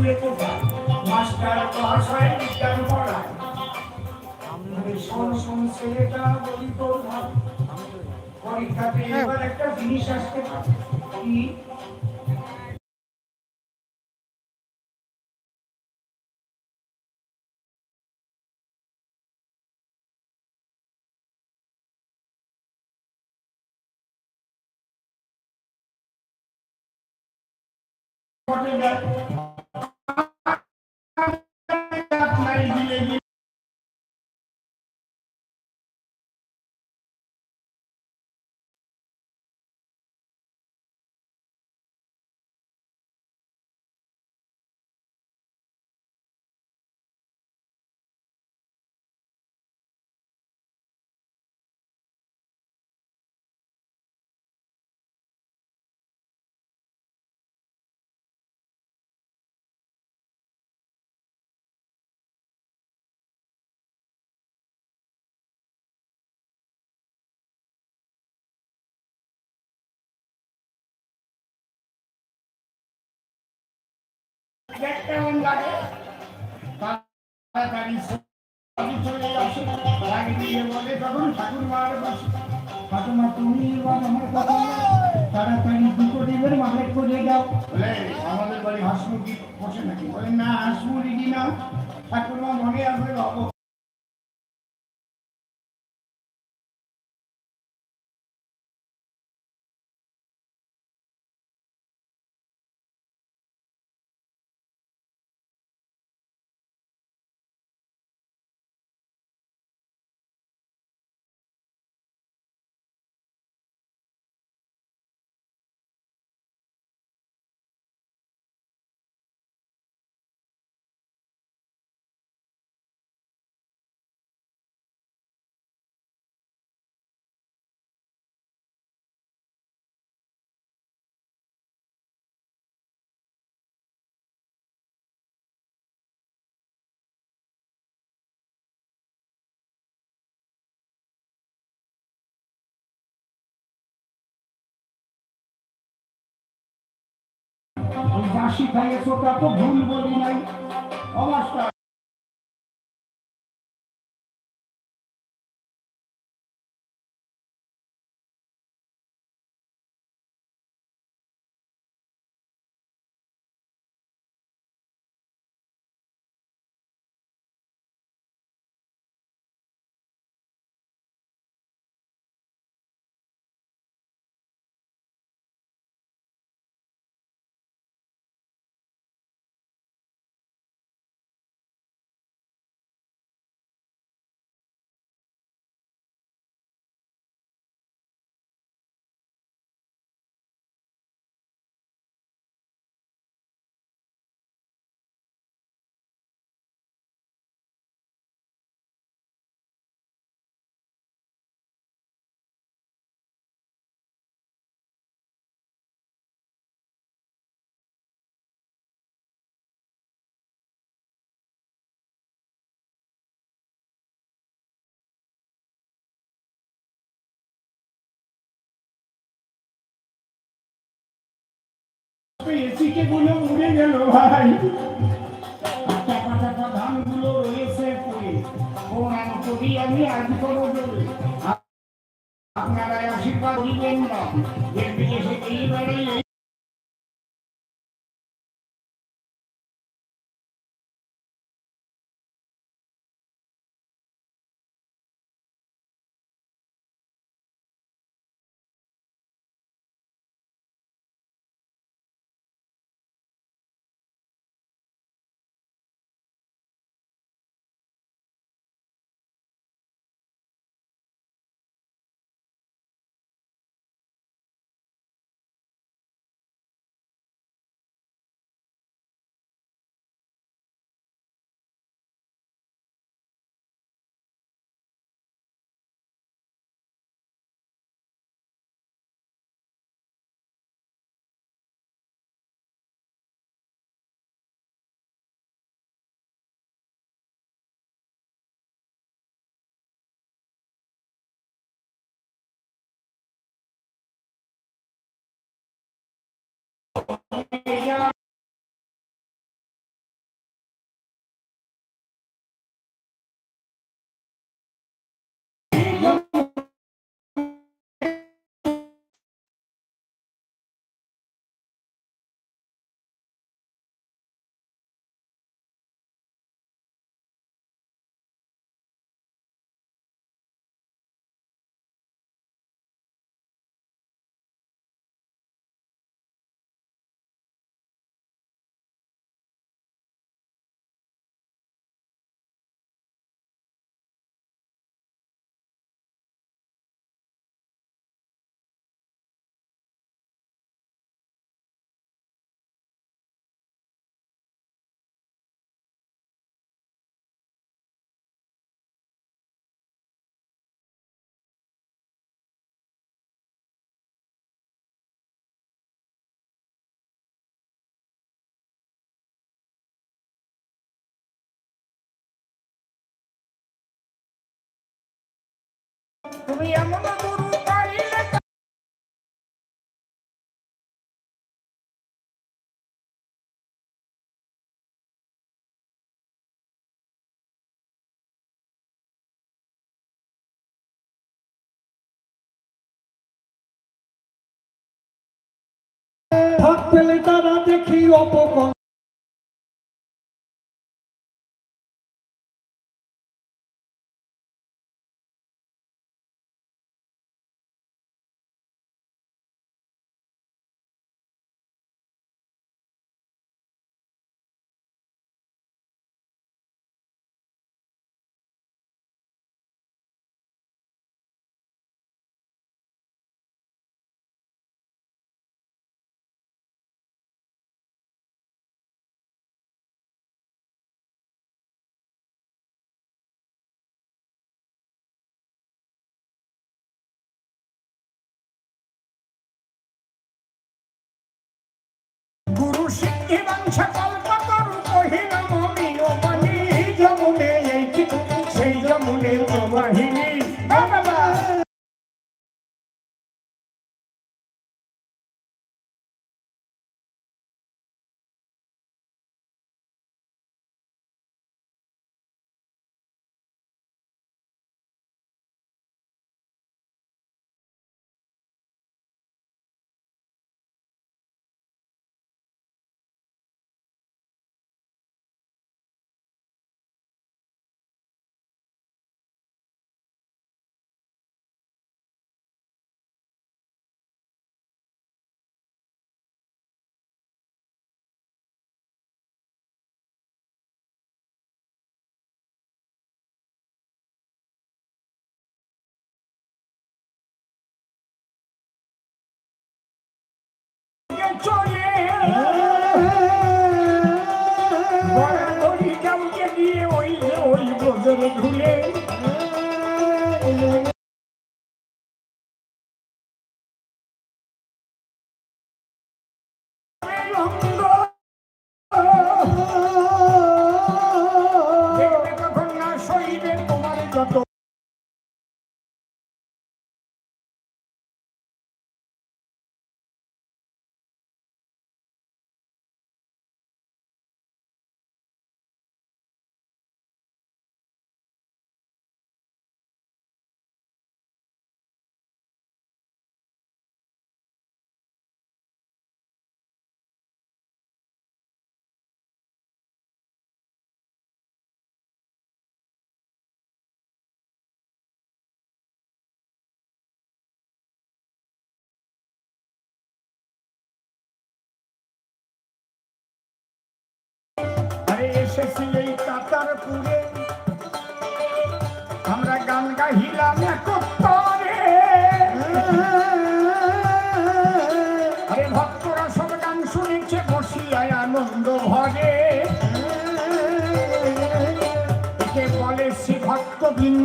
স্কুলে কোথায় মাস্টার মহাশয় বিজ্ঞান পড়ায়। শোন শোন ছেলেটা বলি তোর পরীক্ষাতে এবার একটা জিনিস আসতে পারে। কি? ঘটে যায় দেখতে মন লাগে তাড়াতাড়ি সবই চলে আসে লাগে দিয়ে বলে তখন ঠাকুর মার বসে ঠাকুমা তুমি এবার আমার কথা। তাড়াতাড়ি দুটো ডিমের ঠাকুরমা মনে আছে বাবু ওই বাসি খাইয়েছো তা তো ভুল বলি নাই। অবস্থা এসিকে গুলো উড়ে গেল ভাই। পাতা পাতা ধানগুলো রয়েছে পড়ে। প্রণাম করি আমি আপনারা আশীর্বাদ দিবেন না। 안녕 하. তুমি এমন গুরু পাইলে থাকতে তারা দেখি অপকর্ম এবং সকল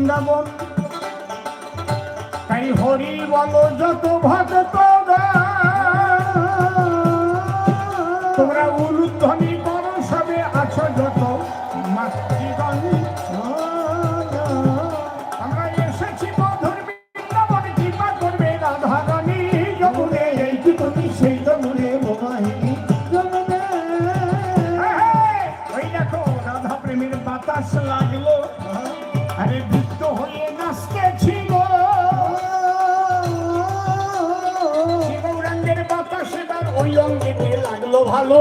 বৃন্দাবন। তাই হরি বল যত ভক্ত তোমরা উলুধ্বনি ভালো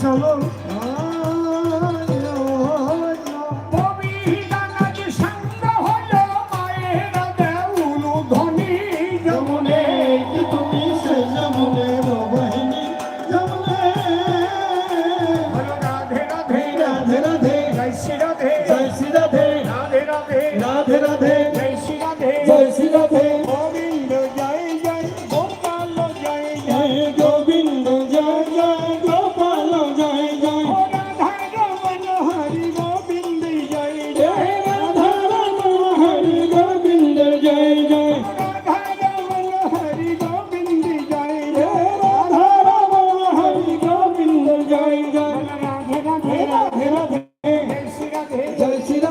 Hello. ¡Felicidades!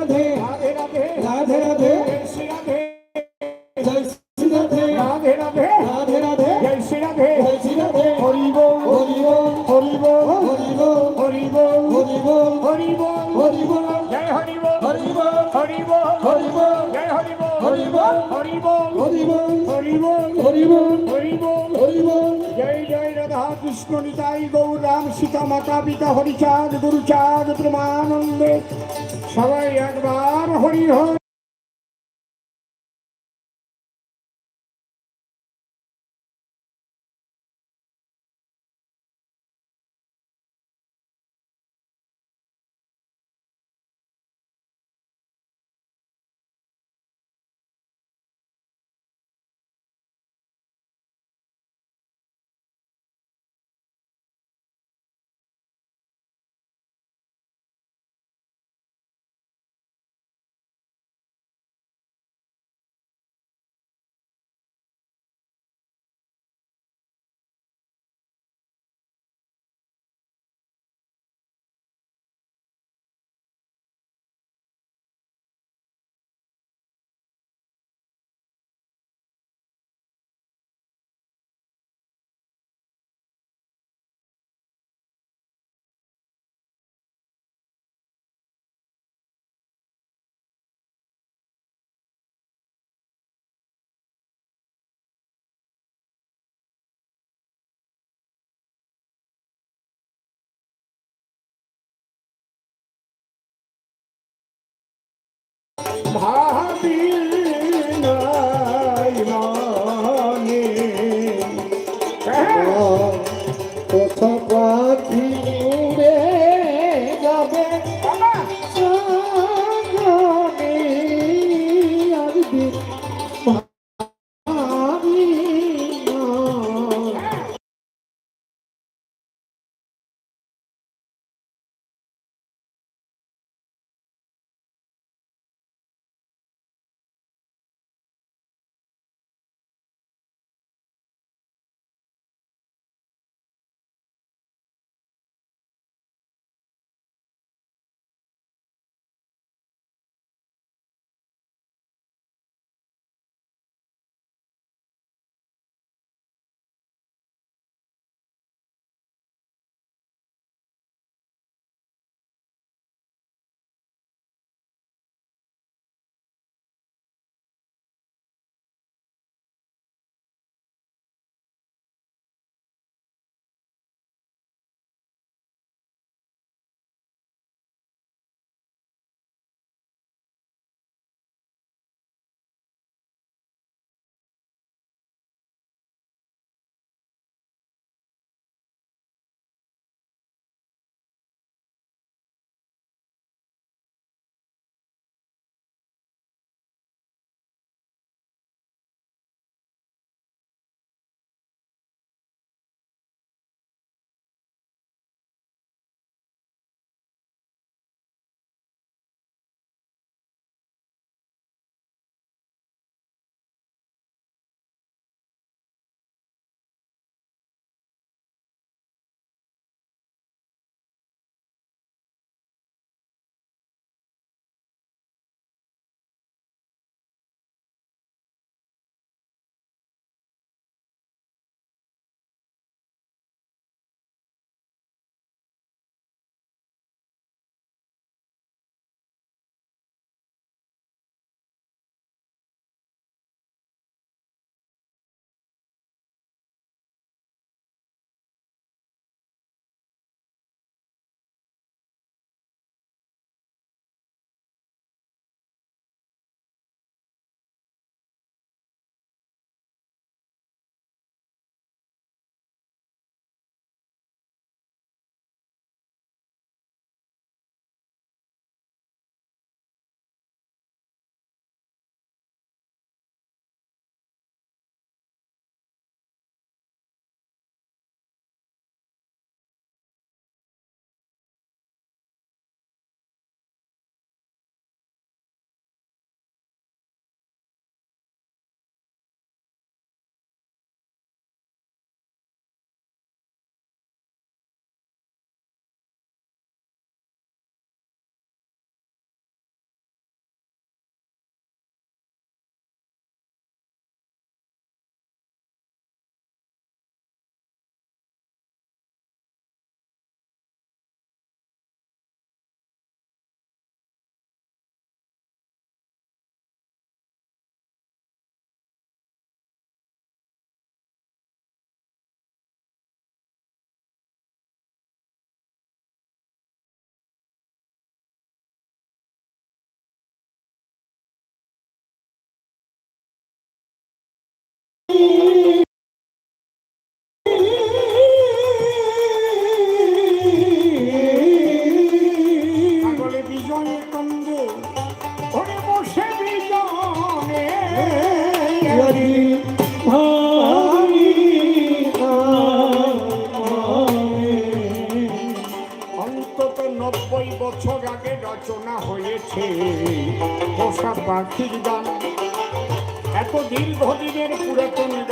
不好。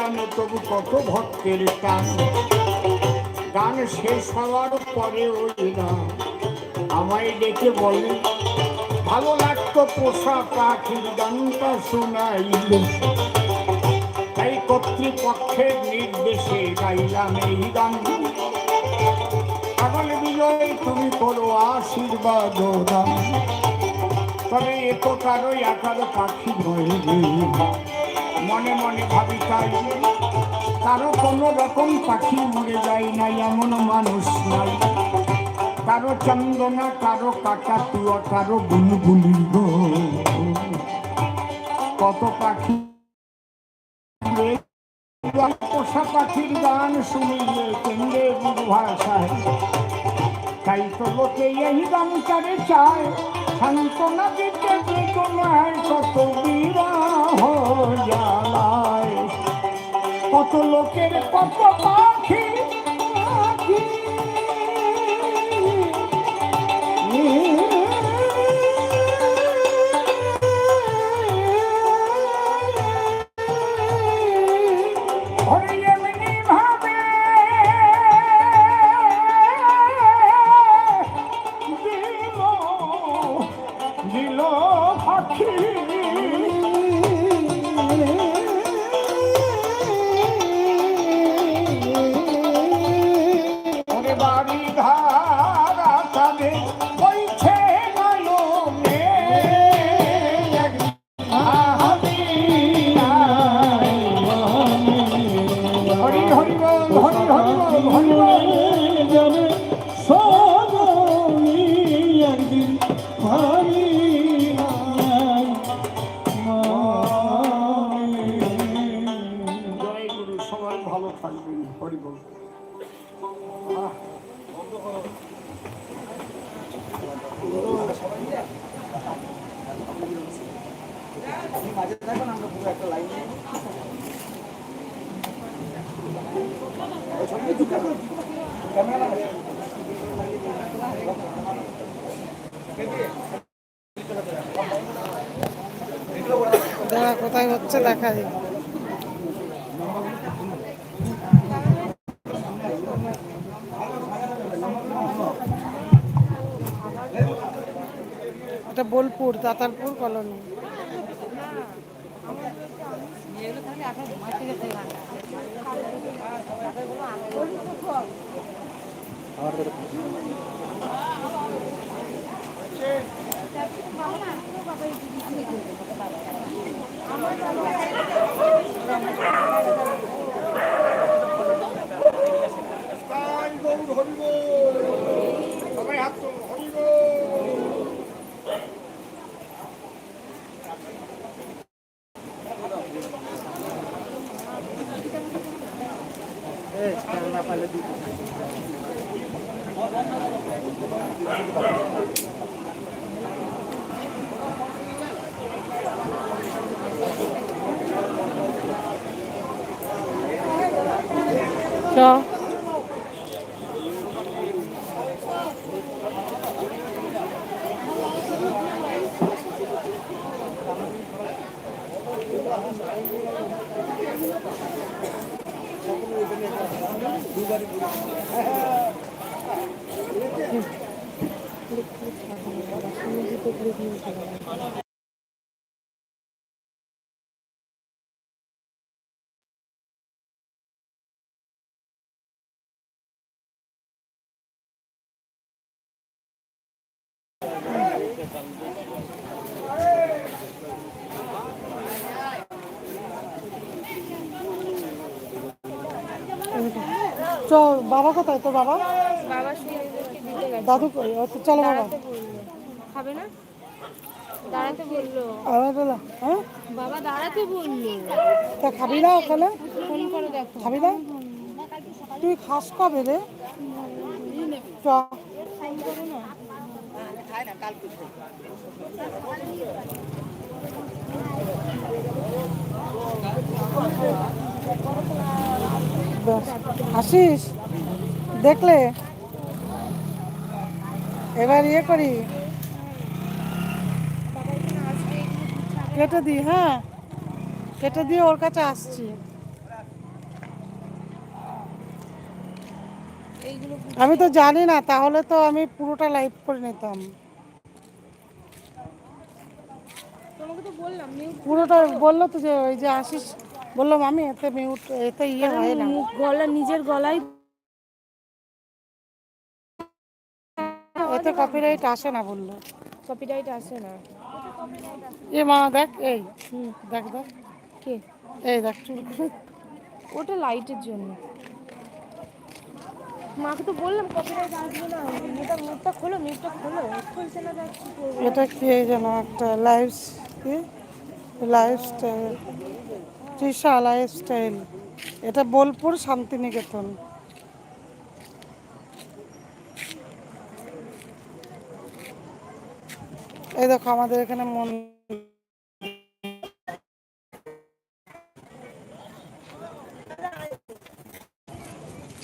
গানে তবু কত ভক্তের টান গান শেষ হওয়ার পরে ওই না আমায় ডেকে বলে, ভালো লাগতো পোষা পাখির গানটা শোনাইলে। তাই কর্তৃপক্ষের নির্দেশে গাইলাম এই গান। পাগল বিজয়, তুমি করো আশীর্বাদ তবে এ তো কারও একার পাখি রে। মনে মনে ভাবি তাই কারও কোনো রকম পাখি মরে যায় না, এমন মানুষ নাই। কারও চন্দনা কারও কাটা কাকাতুয়া কারও বুলবুলি কত পাখি পোষা পাখির গান শুনিলে কেন্দ্রে ভাষায়। তাই তো লোকে এই গানটারে চায় সান্ত্বনা দিতে বেদনায় কত বিরাহ জ্বালায় কত লোকের কত পাখি পাখি। এটা বোলপুর তাতারপুর কলোনি। সবাই হাত চ চ বাবা কোথায় তো বাবা দাদু কই? তো চলো বাবা। খাবে না? দাঁড়াতে বলল। আবার বলো হ্যাঁ? বাবা দাঁড়াতে বলল। তা খাবি না ওখানে? ফোন করে দেখো। খাবি না? তুই খাস কবে রে? চ। আসিস? দেখলে? এবার ইয়ে করি। কেটে দিই হ্যাঁ। কেটে দিয়ে ওর কাছে আসছি। আমি তো জানি না, তাহলে তো আমি পুরোটা লাইভ করে নিতাম। পুরোটা বলল তো যে, ওই যে আসিস বললাম আমি এতে মিউট এতে ইয়ে হয় না। গলা, নিজের গলায় এতে কপিরাইট আসে না বলল। কপিরাইট আসে না। এ মা দেখ এই। দেখ দেখ। কে? এই দেখ চুল। ওটা লাইটের জন্য। মাকে তো বললাম কপিরাইট আসবে না। এটা মুখটা খোলো মুখটা খোলো। খুলছে না দেখ এটা কি যেন একটা লাইফ কি? Lifestyle Trisha lifestyle এটা বোলপুর শান্তিনিকেতন। এই দেখো আমাদের এখানে মন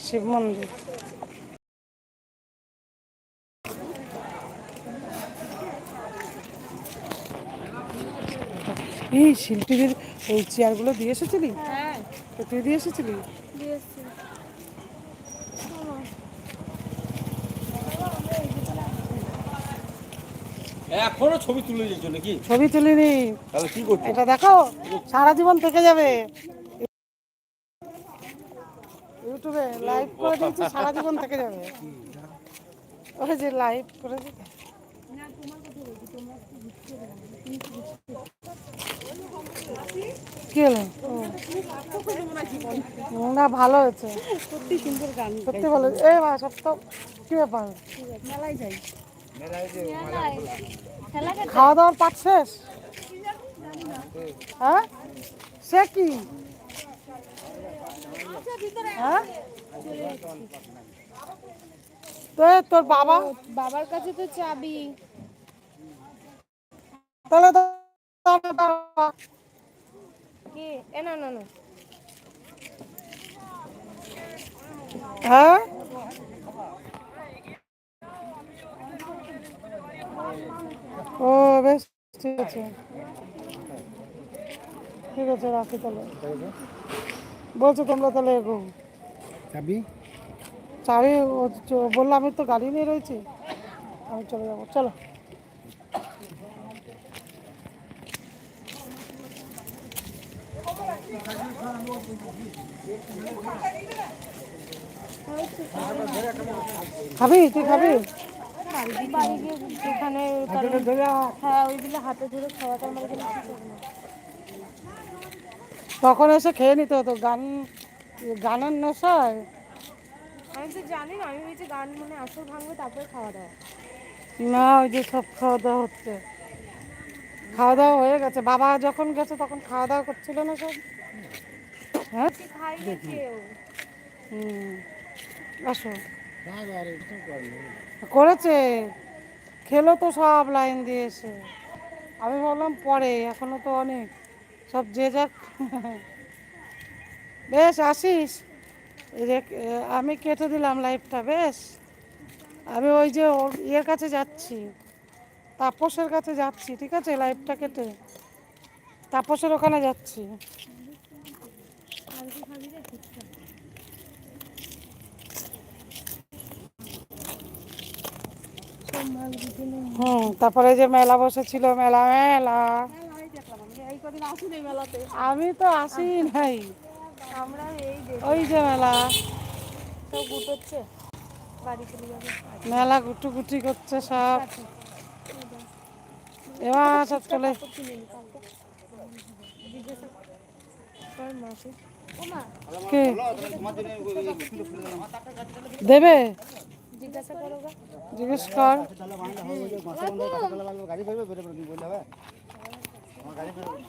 শিব মন্দির। এই শিল্পীদের ওই চেয়ারগুলো দিয়ে এসেছিলি? হ্যাঁ। তো তুই দিয়ে এসেছিলি দিয়ে এসছি এখনও ছবি তুলে দিচ্ছ নাকি? ছবি তুলিনি। তাহলে কি করছ? এটা দেখো সারা জীবন থেকে যাবে। ইউটিউবে লাইভ করে দিয়েছি সারা জীবন থেকে যাবে। ওই যে লাইভ করে দিতে কি হলো? না ভালো হয়েছে। সত্যি সুন্দর গান। সত্যি ভালো এ সব তো কি ব্যাপার? মেলায় যাই। খাওয়া দাওয়ার শেষ? হ্যাঁ? সে কি? হ্যাঁ? তো তোর বাবা? বাবার কাছে তো চাবি। তাহলে আমার এ না না না। হ্যাঁ? ও বেশ ঠিক আছে। ঠিক আছে রাখি তাহলে। বলছো তোমরা তাহলে এগো। চাবি? চাবি বলল আমি তো গাড়ি নিয়ে রয়েছি। আমি চলে যাব চলো। খাবি তুই খাবি? বাড়ি গিয়ে যেখানে হ্যাঁ ওইগুলো হাতে ধরে খাওয়াটা আমার এখানে তখন এসে খেয়ে নিতে হতো। গান গানের নেশায়। আমি তো জানি না আমি ভেবেছি গান মানে আসর ভাঙবে তারপরে খাওয়া দাওয়া। না ওই যে সব খাওয়া দাওয়া হচ্ছে। খাওয়া দাওয়া হয়ে গেছে। বাবা যখন গেছে তখন খাওয়া দাওয়া করছিল না সব? হ্যাঁ খাই হুম। আসো। করেছে। খেলো তো সব লাইন দিয়েছে আমি বললাম পরে, এখনও তো অনেক। সব যে যাক। বেশ, আসিস। আমি কেটে দিলাম লাইফটা, বেশ। আমি ওই যে ইয়ের কাছে যাচ্ছি। তাপসের কাছে যাচ্ছি, ঠিক আছে? লাইফটা কেটে। তাপসের ওখানে যাচ্ছি। হুম, তারপরে যে মেলা বসেছিল, মেলা মেলা। আমি তো আসি নাই। ওই যে মেলা। মেলা গুটু গুটি করছে সব। এবার সব চলে দেবে? জিজ্ঞাসা করো জিজ্ঞেস কর। গাড়ি ফেরবে বেরোবে তুমি বললে হবে আমার গাড়ি ফেরবে